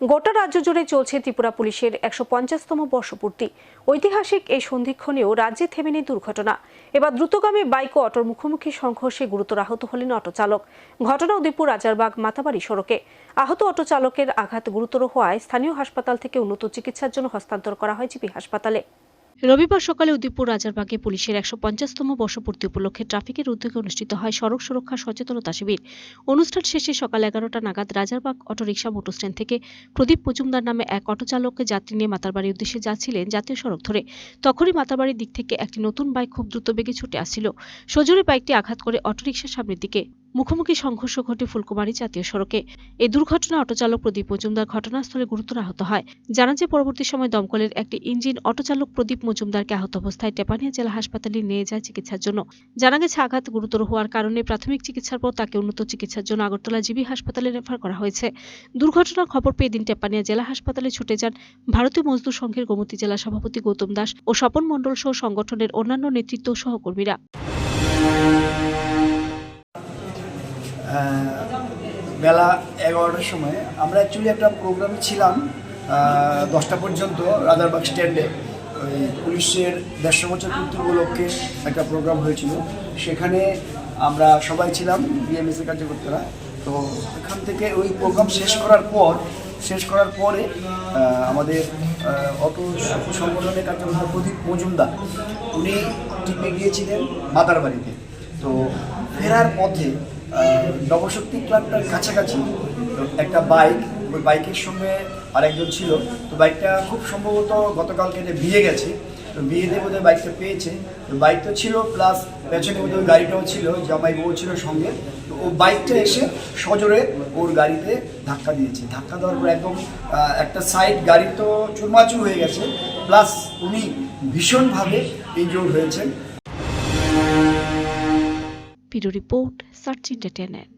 গোটা রাজ্য জুড়ে চলছে ত্রিপুরা পুলিশের একশো পঞ্চাশতম বর্ষপূর্তি। ঐতিহাসিক এই সন্ধিক্ষণেও রাজ্যে থেমে নেই দুর্ঘটনা। এবার দ্রুতগামী বাইক ও অটোর মুখোমুখি সংঘর্ষে গুরুতর আহত হলেন অটো চালক। ঘটনা উদয়পুর রাজারবাগ মাতাবাড়ি সড়কে। আহত অটো চালকের আঘাত গুরুতর হওয়ায় স্থানীয় হাসপাতাল থেকে উন্নত চিকিৎসার জন্য হস্তান্তর করা হয় জিপি হাসপাতালে। রবিবার সকালে উদয়পুর রাজারবাগে পুলিশের একশো পঞ্চাশতম বর্ষপূর্তি উপলক্ষে ট্রাফিকের উদ্যোগে অনুষ্ঠিত হয় সড়ক সুরক্ষা সচেতনতা শিবির। অনুষ্ঠান শেষে সকাল এগারোটা নাগাদ রাজারবাগ অটোরিকশা মোটর স্ট্যান্ড থেকে প্রদীপ মজুমদার নামে এক অটো চালককে যাত্রী নিয়ে মাতারবাড়ির উদ্দেশ্যে যাচ্ছিলেন জাতীয় সড়ক ধরে। তখনই মাতারবাড়ির দিক থেকে একটি নতুন বাইক খুব দ্রুত বেগে ছুটে আসছিল। সজোরে বাইকটি আঘাত করে অটোরিকশার সামনের দিকে মুখোমুখি সংঘর্ষ ঘটে ফুলকুমারী জাতীয় সড়কে। এই দুর্ঘটনা অটোচালক প্রদীপ মজুমদার ঘটনাস্থলে গুরুতর আহত হয়। জানা যায় পরবর্তী সময় দমকলের একটি ইঞ্জিন অটোচালক প্রদীপ মজুমদারকে আহত অবস্থায় টেপানিয়া জেলা হাসপাতালে নিয়ে যায় চিকিৎসার জন্য। জানা গেছে আঘাত গুরুতর হওয়ার কারণে প্রাথমিক চিকিৎসার পর তাকে উন্নত চিকিৎসার জন্য আগরতলা জিবি হাসপাতালে রেফার করা হয়েছে। দুর্ঘটনার খবর পেয়ে দিন টেপানিয়া জেলা হাসপাতালে ছুটে যান ভারতীয় মজদুর সংঘের গোমতী জেলা সভাপতি গৌতম দাস ও স্বপন মণ্ডল সহ সংগঠনের অন্যান্য নেতৃত্ব সহকর্মীরা। বেলা এগারোটার সময়। আমরা অ্যাকচুয়ালি একটা প্রোগ্রামে ছিলাম দশটা পর্যন্ত রাজারবাগ স্ট্যান্ডে ওই পুলিশের দেড়শো বছর পূর্তি উপলক্ষে একটা প্রোগ্রাম হয়েছিল। সেখানে আমরা সবাই ছিলাম বিএমএসের কার্যকর্তারা। তো এখান থেকে ওই প্রোগ্রাম শেষ করার পর, শেষ করার পরে আমাদের অটো সংগঠনের কার্যকর্তা প্রদীপ মজুমদার, উনি টিপে গিয়েছিলেন মাতার বাড়িতে তো ফেরার পথে নবশক্তি ক্লাবটার কাছাকাছি একটা বাইক, ওই বাইকের সঙ্গে আরেকজন ছিল। তো বাইকটা খুব সম্ভবত গতকালকে যে বিয়ে গেছে, তো বিয়েতে বোধহয় বাইকটা পেয়েছে। তো বাইক তো ছিল, প্লাস পেছনে বোধহয় গাড়িটাও ছিল জামাই বউ ছিল সঙ্গে। তো ও বাইকটা এসে সজোরে ওর গাড়িতে ধাক্কা দিয়েছে। ধাক্কা দেওয়ার পর একদম একটা সাইড গাড়ি তো চুরমাচুর হয়ে গেছে। প্লাস উনি ভীষণভাবে ইনজোর্ড হয়েছেন। পিরো রিপোর্ট সার্চ এন্টারটেনমেন্ট